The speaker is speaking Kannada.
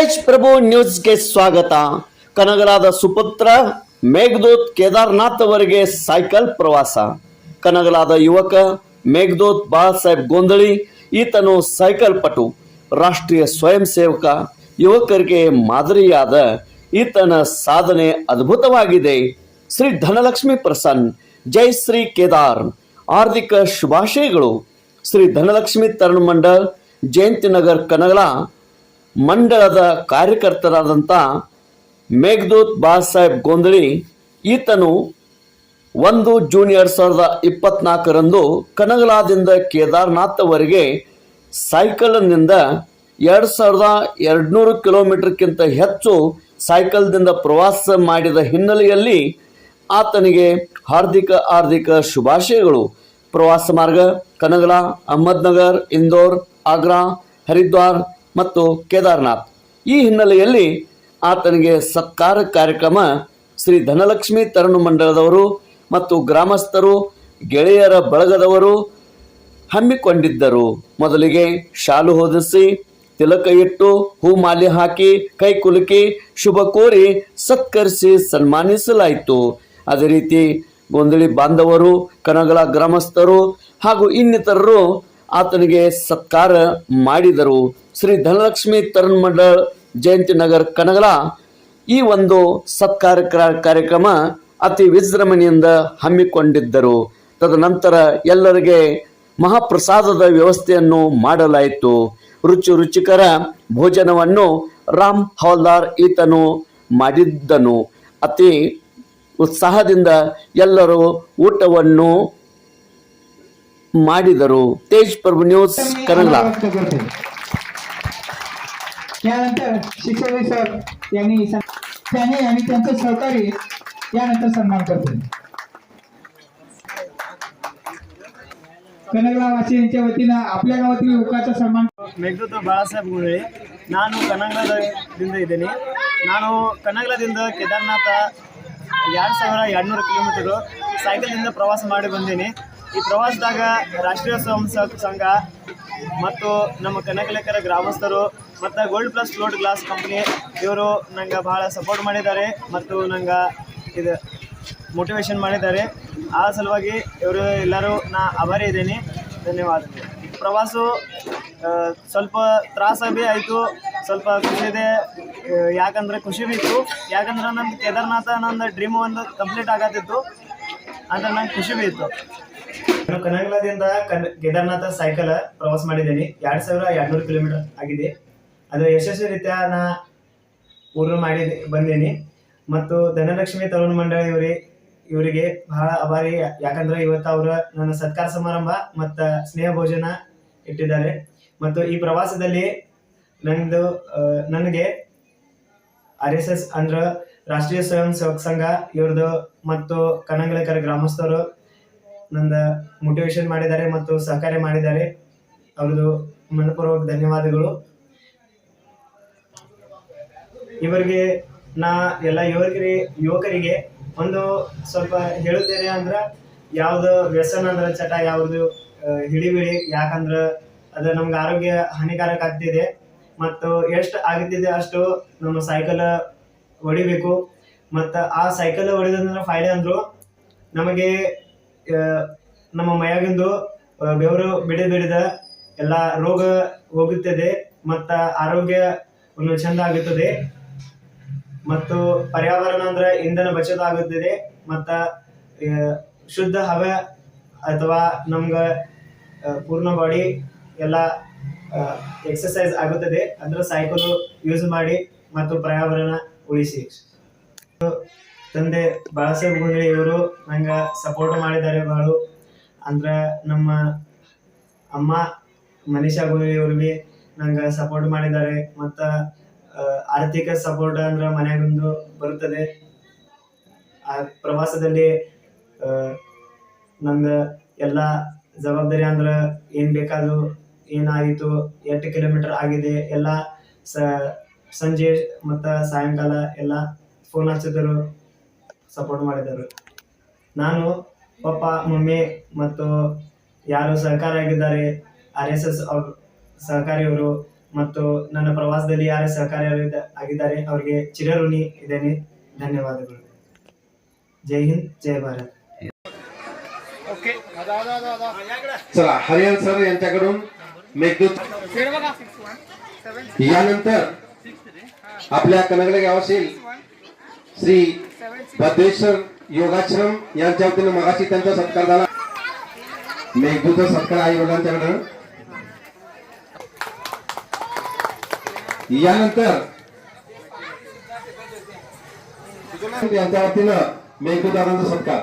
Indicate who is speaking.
Speaker 1: ತೇಜ್ ಪ್ರಭು ನ್ಯೂಸ್ಗೆ ಸ್ವಾಗತ. ಕನಗಲಾದ ಸುಪುತ್ರ ಮೇಘದೂತ್ ಕೇದಾರ್ನಾಥ್ ಅವರಿಗೆ ಸೈಕಲ್ ಪ್ರವಾಸ. ಕನಗಲಾದ ಯುವಕ ಮೇಘದೂತ್ ಬಾಳಾಸಾಹೇಬ್ ಗೋಂದಳಿ, ಈತನು ಸೈಕಲ್ ಪಟು, ರಾಷ್ಟ್ರೀಯ ಸ್ವಯಂ ಸೇವಕ, ಯುವಕರಿಗೆ ಮಾದರಿಯಾದ ಈತನ ಸಾಧನೆ ಅದ್ಭುತವಾಗಿದೆ. ಶ್ರೀ ಧನಲಕ್ಷ್ಮಿ ಪ್ರಸನ್, ಜೈ ಶ್ರೀ ಕೇದಾರ್. ಹಾರ್ದಿಕ ಶುಭಾಶಯಗಳು. ಶ್ರೀ ಧನಲಕ್ಷ್ಮಿ ತರುಣ ಮಂಡಲ್, ಜಯಂತಿ ನಗರ್, ಕನಗಲ. ಮಂಡಳದ ಕಾರ್ಯಕರ್ತರಾದಂಥ ಮೇಘದೂತ್ ಸಾಹೇಬ್ ಗೋಂದಳಿ ಈತನು ಒಂದು ಜೂನ್ ಎರಡು ಸಾವಿರದ ಇಪ್ಪತ್ನಾಲ್ಕರಂದು ಕನಗಲಾದಿಂದ ಕೇದಾರ್ನಾಥ್ವರೆಗೆ ಸೈಕಲ್ನಿಂದ ಎರಡು ಸಾವಿರದ ಎರಡುನೂರು ಕಿಲೋಮೀಟರ್ಕ್ಕಿಂತ ಹೆಚ್ಚು ಸೈಕಲ್ದಿಂದ ಪ್ರವಾಸ ಮಾಡಿದ ಹಿನ್ನೆಲೆಯಲ್ಲಿ ಆತನಿಗೆ ಹಾರ್ದಿಕ ಹಾರ್ದಿಕ ಶುಭಾಶಯಗಳು. ಪ್ರವಾಸ ಮಾರ್ಗ ಕನಗಲ ಅಹಮದ್ನಗರ್ ಇಂದೋರ್, ಆಗ್ರಾ, ಹರಿದ್ವಾರ್ ಮತ್ತು ಕೇದಾರ್ನಾಥ್. ಈ ಹಿನ್ನೆಲೆಯಲ್ಲಿ ಆತನಿಗೆ ಸತ್ಕಾರ ಕಾರ್ಯಕ್ರಮ ಶ್ರೀ ಧನಲಕ್ಷ್ಮಿ ತರುಣ ಮಂಡಲದವರು ಮತ್ತು ಗ್ರಾಮಸ್ಥರು, ಗೆಳೆಯರ ಬಳಗದವರು ಹಮ್ಮಿಕೊಂಡಿದ್ದರು. ಮೊದಲಿಗೆ ಶಾಲು ಹೊದಿಸಿ, ತಿಲಕ ಇಟ್ಟು, ಹೂ ಮಾಲೆ ಹಾಕಿ, ಕೈ ಕುಲುಕಿ, ಶುಭ ಕೋರಿ ಸತ್ಕರಿಸಿ ಸನ್ಮಾನಿಸಲಾಯಿತು. ಅದೇ ರೀತಿ ಗೊಂದಳಿ ಬಾಂಧವರು ಕನಗಲ ಗ್ರಾಮಸ್ಥರು ಹಾಗೂ ಇನ್ನಿತರರು ಆತನಿಗೆ ಸತ್ಕಾರ ಮಾಡಿದರು. ಶ್ರೀ ಧನಲಕ್ಷ್ಮಿ ತರುಣ್ ಮಂಡಳ್, ಜಯಂತಿ ನಗರ್, ಕನಗಲ. ಈ ಒಂದು ಸತ್ಕಾರ ಕ್ರ- ಕಾರ್ಯಕ್ರಮ ಅತಿ ವಿಜೃಂಭಣೆಯಿಂದ ಹಮ್ಮಿಕೊಂಡಿದ್ದರು. ತದನಂತರ ಎಲ್ಲರಿಗೆ ಮಹಾಪ್ರಸಾದದ ವ್ಯವಸ್ಥೆಯನ್ನು ಮಾಡಲಾಯಿತು. ರುಚಿ ರುಚಿಕರ ಭೋಜನವನ್ನು ರಾಮ್ ಹವಲ್ದಾರ್ ಈತನು ಮಾಡಿದ್ದನು. ಅತಿ ಉತ್ಸಾಹದಿಂದ ಎಲ್ಲರೂ ಊಟವನ್ನು ಮಾಡಿದರು ತೇಜ್ ಪ್ರಭು ನ್ಯೂಸ್ ಕನ್ನಡ
Speaker 2: व्यक्त करते यानंतर शिक्षक सर यांनी सं- त्याने आणि त्यांचे सहकारी यानंतर सन्मान करतील कनगला वासियांच्या वतीनं आपल्या गावातील युवकाचा सन्मान
Speaker 3: ಮೇಘದೂತ ಬಾಳಾಸಾಹೇಬ್ ಗುಂಡಳಿ ನಾನು ಕನಗಲದಿಂದ ಇದ್ದೀನಿ ನಾನು ಕನಗಲದಿಂದ ಕೇದಾರ್ನಾಥ ಎರಡು ಸಾವಿರ ಎರಡುನೂರು ಕಿಲೋಮೀಟರು ಸೈಕಲ್ನಿಂದ ಪ್ರವಾಸ ಮಾಡಿ ಬಂದೀನಿ ಈ ಪ್ರವಾಸದಾಗ ರಾಷ್ಟ್ರೀಯ ಸ್ವಯಂ ಸೇವಕ ಸಂಘ ಮತ್ತು ನಮ್ಮ ಕನಕಲೇಖರ ಗ್ರಾಮಸ್ಥರು ಮತ್ತು gold plus load glass company ಇವರು ನಂಗೆ ಭಾಳ ಸಪೋರ್ಟ್ ಮಾಡಿದ್ದಾರೆ ಮತ್ತು ನಂಗೆ ಇದು ಮೋಟಿವೇಶನ್ ಮಾಡಿದ್ದಾರೆ. ಆ ಸಲುವಾಗಿ ಇವರು ಎಲ್ಲರೂ ನಾ ಆಭಾರಿ ಇದ್ದೀನಿ. ಧನ್ಯವಾದಗಳು ಪ್ರವಾಸ ಸ್ವಲ್ಪ ತ್ರಾಸ ಭೀ ಆಯಿತು. ಸ್ವಲ್ಪ ಖುಷಿ ಇದೆ. ಯಾಕಂದರೆ ಖುಷಿ ಭೀ ಇತ್ತು. ಯಾಕಂದ್ರೆ ನನ್ನ ಕೇದಾರ್ನಾಥ ನಂದು ಡ್ರೀಮ್ ಒಂದು ಕಂಪ್ಲೀಟ್ ಆಗತ್ತಿತ್ತು. ಅಂದರೆ ನಂಗೆ ಖುಷಿ ಭೀ ಇತ್ತು. ನಾನು ಕನಗಲದಿಂದ ಕನ್, ಕೇದಾರ್ನಾಥ ಸೈಕಲ್ ಪ್ರವಾಸ ಮಾಡಿದ್ದೀನಿ. ಎರಡು ಸಾವಿರ ಎರಡ್ನೂರು ಕಿಲೋಮೀಟರ್ ಆಗಿದೆ. ಅದರ ಯಶಸ್ವಿ ರೀತಿಯ ನಾ ಪೂರ್ಣ ಮಾಡಿ ಬಂದೀನಿ. ಮತ್ತು ಧನಲಕ್ಷ್ಮಿ ತರುಣ ಮಂಡಳಿ ಇವರಿ ಇವರಿಗೆ ಬಹಳ ಅಭಾರಿ. ಯಾಕಂದ್ರೆ ಇವತ್ತು ಅವರ ನನ್ನ ಸತ್ಕಾರ ಸಮಾರಂಭ ಮತ್ತು ಸ್ನೇಹ ಭೋಜನ ಇಟ್ಟಿದ್ದಾರೆ. ಮತ್ತು ಈ ಪ್ರವಾಸದಲ್ಲಿ ನಂದು ನನಗೆ ಆರ್ ಎಸ್ ಎಸ್ ಅಂದ್ರ ರಾಷ್ಟ್ರೀಯ ಸ್ವಯಂ ಸೇವಕ ಸಂಘ ಇವ್ರದ್ದು ಮತ್ತು ಕನ್ನಂಗಲಕರ ಗ್ರಾಮಸ್ಥರು ನಂದ ಮೋಟಿವೇಶನ್ ಮಾಡಿದ್ದಾರೆ ಮತ್ತು ಸಹಕಾರ ಮಾಡಿದ್ದಾರೆ. ಅವ್ರದ್ದು ಮನಪೂರ್ವಕ ಧನ್ಯವಾದಗಳು. ಇವರಿಗೆ ನಾ ಎಲ್ಲ ಯುವಕರಿ, ಯುವಕರಿಗೆ ಒಂದು ಸ್ವಲ್ಪ ಹೇಳುತ್ತೇನೆ ಅಂದ್ರ ಯಾವ್ದು ವ್ಯಸನ ಅಂದ್ರ ಚಟ, ಯಾವ್ದು ಹಿಡಿಬಿಡಿ, ಯಾಕಂದ್ರ ಅದು ನಮ್ಗೆ ಆರೋಗ್ಯ ಹಾನಿಕಾರಕ ಆಗ್ತಿದೆ. ಮತ್ತು ಎಷ್ಟು ಆಗ್ತಿದೆ ಅಷ್ಟು ನಮ್ಮ ಸೈಕಲ್ ಹೊಡಿಬೇಕು ಮತ್ತು ಆ ಸೈಕಲ್ ಹೊಡಿದಂದ್ರೆ ಫಾಯ್ದೆ ಅಂದ್ರು ನಮಗೆ ನಮ್ಮ ಮೈಯಾಗಿಂದು ಬೆವರು ಬಿಡಿ ಬಿಡಿದ ಎಲ್ಲ ರೋಗ ಹೋಗುತ್ತದೆ ಮತ್ತು ಆರೋಗ್ಯ ಒಂದು ಚಂದ ಆಗುತ್ತದೆ. ಮತ್ತು ಪರ್ಯಾವರಣ ಅಂದ್ರೆ ಇಂಧನ ಬಚತ ಆಗುತ್ತದೆ ಮತ್ತು ಶುದ್ಧ ಹವೆ ಅಥವಾ ನಮ್ಗೆ ಪೂರ್ಣ ಬಾಡಿ ಎಲ್ಲ ಎಕ್ಸಸೈಸ್ ಆಗುತ್ತದೆ. ಅಂದ್ರೆ ಸೈಕಲ್ ಯೂಸ್ ಮಾಡಿ ಮತ್ತು ಪರ್ಯಾವರಣ ಉಳಿಸಿ. ತಂದೆ ಬಾಳಾಸಾಹೇಬ್ ಗುಂಡ್ಲಿ ಇವರು ನಂಗೆ ಸಪೋರ್ಟ್ ಮಾಡಿದ್ದಾರೆ ಬಹಳ. ಅಂದ್ರೆ ನಮ್ಮ ಅಮ್ಮ ಮನೀಷಾ ಗುಂಡ್ಲಿ ಇವರು ಬಿ ನಂಗೆ ಸಪೋರ್ಟ್ ಮಾಡಿದ್ದಾರೆ. ಮತ್ತು ಆರ್ಥಿಕ ಸಪೋರ್ಟ್ ಅಂದ್ರೆ ಮನೆಯಾಗೊಂದು ಬರುತ್ತದೆ. ಆ ಪ್ರವಾಸದಲ್ಲಿ ನಂದ ಎಲ್ಲ ಜವಾಬ್ದಾರಿ ಅಂದ್ರೆ ಏನು ಬೇಕಾದ್ರು ಏನಾಯಿತು ಎಷ್ಟು ಕಿಲೋಮೀಟರ್ ಆಗಿದೆ, ಎಲ್ಲ ಸಂಜೆ ಮತ್ತು ಸಾಯಂಕಾಲ ಎಲ್ಲ ಫೋನ್ ಹಚ್ಚಿದರು. ಸಪೋರ್ಟ್ ಮಾಡಿದರು ನಾನು ಪಪ್ಪ ಮಮ್ಮಿ ಮತ್ತು ಯಾರು ಸಹಕಾರ ಆಗಿದ್ದಾರೆ ಆರ್ ಎಸ್ ಎಸ್ ಅವ್ರ ಸಹಕಾರಿಯವರು ಮತ್ತು ನನ್ನ ಪ್ರವಾಸದಲ್ಲಿ ಯಾರೇ ಸಹಕಾರಿ ಆಗಿದ್ದಾರೆ ಅವರಿಗೆ ಚಿರಋಣಿ ಇದ್ದೇನೆ ಧನ್ಯವಾದಗಳು जय हिंद जय भारत
Speaker 4: चला हरिहर सर यांच्याकडून मेघदूत यानंतर आपल्या कनगडे गावातील श्री बद्रेश्वर योगाश्रम यांच्या वतीनं मगाशी त्यांचा सत्कार झाला. मेघदूचा सत्कार आई वडिलांच्याकडं यानंतर यांच्या वतीनं मेघदूतांचा सत्कार.